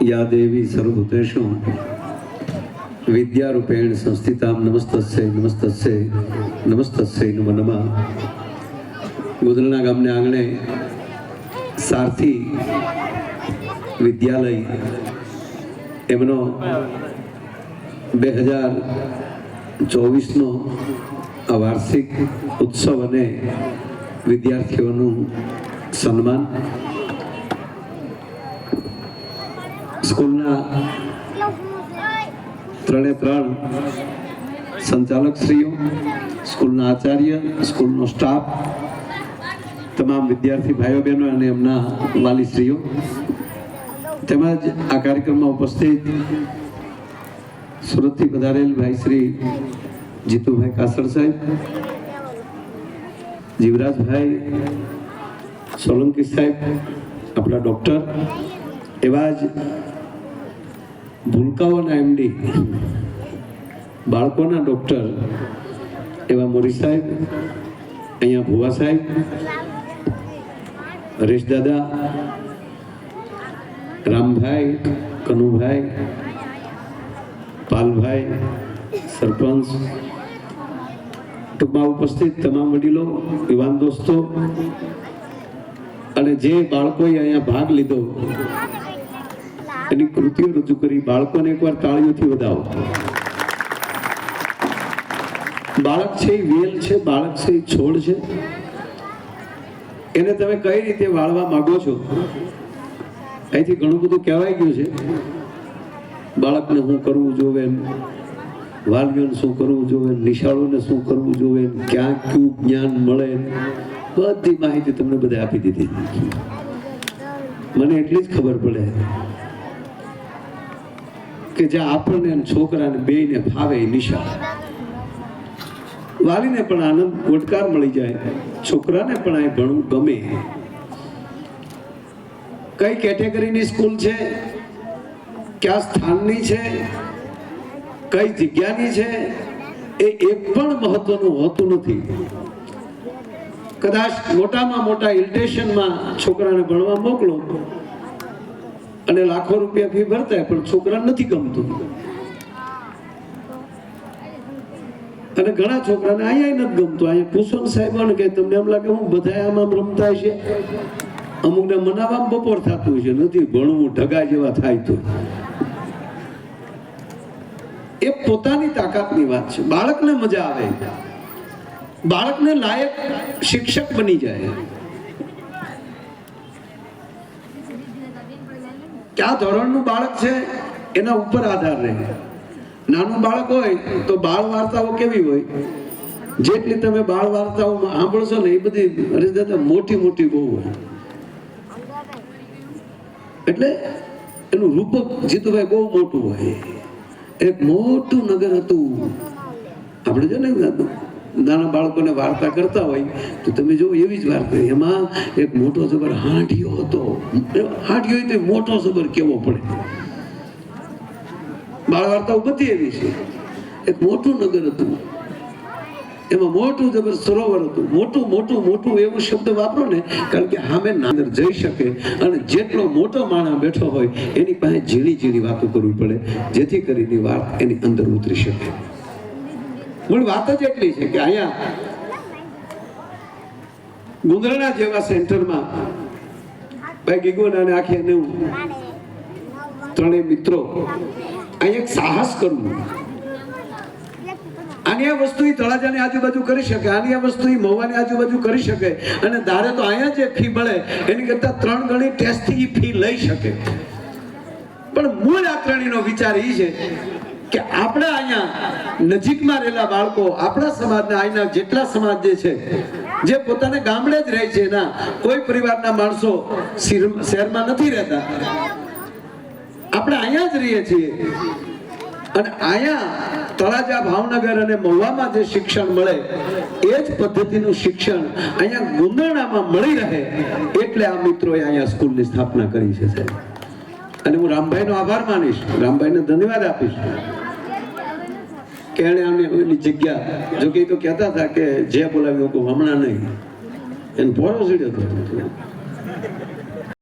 યા દેવી સર્વભૂતેષુ વિદ્યારૂપેણ સંસ્થિતામ નમસ્તસ્ય નમસ્તસ્ય નમસ્તસ્ય નમો નમઃ. ગોદલના ગામને આંગણે સારથી વિદ્યાલય એમનો બે હજાર ચોવીસનો આ વાર્ષિક ઉત્સવ અને વિદ્યાર્થીઓનું સન્માન સ્કૂલના ત્રણે ત્રણ સંચાલકશ્રીઓ, સ્કૂલના આચાર્ય, સ્કૂલનો સ્ટાફ, તમામ વિદ્યાર્થી ભાઈઓ બહેનો અને એમના વાલીશ્રીઓ. તેમજ આ કાર્યક્રમમાં ઉપસ્થિત સુરતથી પધારેલ ભાઈ શ્રી જીતુભાઈ કાસર સાહેબ, જીવરાજભાઈ સોલંકી સાહેબ, આપણા ડૉક્ટર, એવા જ ભૂલકાઓના એમડી. બાળકોના ડૉક્ટર એવા મોરી સાહેબ, અહીંયા ભુવા સાહેબ, હરેશ દાદા, રામભાઈ, કનુભાઈ, પાલભાઈ, સરપંચ. ટૂંકમાં ઉપસ્થિત તમામ વડીલો, યુવાન દોસ્તો. અને જે બાળકોએ અહીંયા ભાગ લીધો એની કૃતિઓ રજૂ કરી, બાળકોને એકવાર તાળીઓથી વધાવો. બાળક છે એ વેલ છે, બાળક છે એ છોડ છે. એને તમે કઈ રીતે વાળવા માંગો છો? અહીંથી ઘણું બધું કહેવાય ગયું છે. બાળકને શું કરવું જોવે? વાલીઓને શું કરવું જોવે? નિશાળોને શું કરવું જોવે? ક્યાં કયું જ્ઞાન મળે? બધી માહિતી તમને બધા આપી દીધી. મને એટલી જ ખબર પડે. કે જ્યાં આપણને છોકરાને બેયને ફાવે એ નિશાળ. વાલીને પણ આનંદ ગોટકાર મળી જાય. છોકરાને પણ આ ભણવું ગમે. કઈ કેટેગરીની સ્કૂલ છે? કયા સ્થાનની છે? કઈ જગ્યાની છે? એ એક પણ મહત્વનું હોતું નથી. કદાચ મોટામાં મોટા હિલ સ્ટેશનમાં છોકરાને ભણવા મોકલો. અને લાખો રૂપિયા ફી ભરતા પણ છોકરા નથી ગમતું. અને ઘણા છોકરાને અહીંયા નથી ગમતું. અહીંયા પૂછો ને સાહેબ કે તમને એમ લાગે હું બધા આમ રમતા છે અમુકને મનાવવામાં બપોર થતું છે, નથી ભણવું, ઢગા જેવા થાય તો. એ પોતાની તાકાતની વાત છે. બાળકને મજા આવે. બાળકને લાયક શિક્ષક બની જાય. કયા ધોરણનું બાળક છે? એના ઉપર આધાર રહે. નાનું બાળક હોય તો બાળ વાર્તાઓ કેવી હોય? જેટલી તમે બાળ વાર્તાઓ સાંભળશો ને એ બધી હરીશ મોટી મોટી બહુ હોય. એટલે એનું રૂપક જીતુભાઈ બહુ મોટું હોય. એક મોટું નગર હતું. આપણે જો ને નાના બાળકોને વાર્તા કરતા હોય, તો તમે જો એવી જ વાર્તા એમાં એક મોટો જબર હાંઢિયો હતો. હાંઢિયો તો મોટો જબર કેવો પડે. બાળ વાર્તાઓ બધી એવી છે. એક મોટું નગર હતું. એમાં મોટું જબર સરોવર હતું. મોટું મોટું મોટું એવું શબ્દ વાપરો ને, કારણ કે સામે નાંદર જઈ શકે અને જેટલો મોટો માણસ બેઠો હોય, એની પાસે ઝીણી ઝીણી વાતો કરવી પડે, જેથી કરીને વાત એની અંદર ઉતરી શકે. મૂળ વાત જ એટલી છે કે અહીંયા ગુંદરણા જેવા સેન્ટરમાં ભાઈ ગીગોના અને આખી અને હું ત્રણેય મિત્રો અહીંયા એક સાહસ કરવું. આની આ વસ્તુ તળાજાની આજુબાજુ કરી શકે, આની આ વસ્તુ મહુવાની આજુબાજુ કરી શકે અને ધારે તો અહીંયા જે ફી મળે, એની કરતા ત્રણ ગણી ટેસ્ટથી ફી લઈ શકે. પણ મૂળ આ ત્રણેયનો વિચાર એ છે કે આપણા અહીંયા નજીકમાં રહેલા બાળકો આપણા સમાજના અહીંના જેટલા સમાજ જે છે, જે પોતાને ગામડે જ રહે છે, એના કોઈ પરિવારના માણસો શહેરમાં નથી રહેતા. આપણે અહીંયા જ રહીએ છીએ. અને અહીંયા તળાજા, ભાવનગર અને મહુવામાં જે શિક્ષણ મળે, એ જ પદ્ધતિનું શિક્ષણ અહીંયા ગુંદરણામાં મળી રહે, એટલે આ મિત્રોએ અહીંયા સ્કૂલની સ્થાપના કરી છે, સાહેબ. અને હું રામભાઈનો આભાર માનીશ. રામભાઈને ધન્યવાદ આપીશ. કે એણે અમને એની જગ્યા જો કે ઈ તો કહેતા હતા કે જે બોલાવ્યું હમણાં નહીં. એને ભોરો સીડ્યો હતો.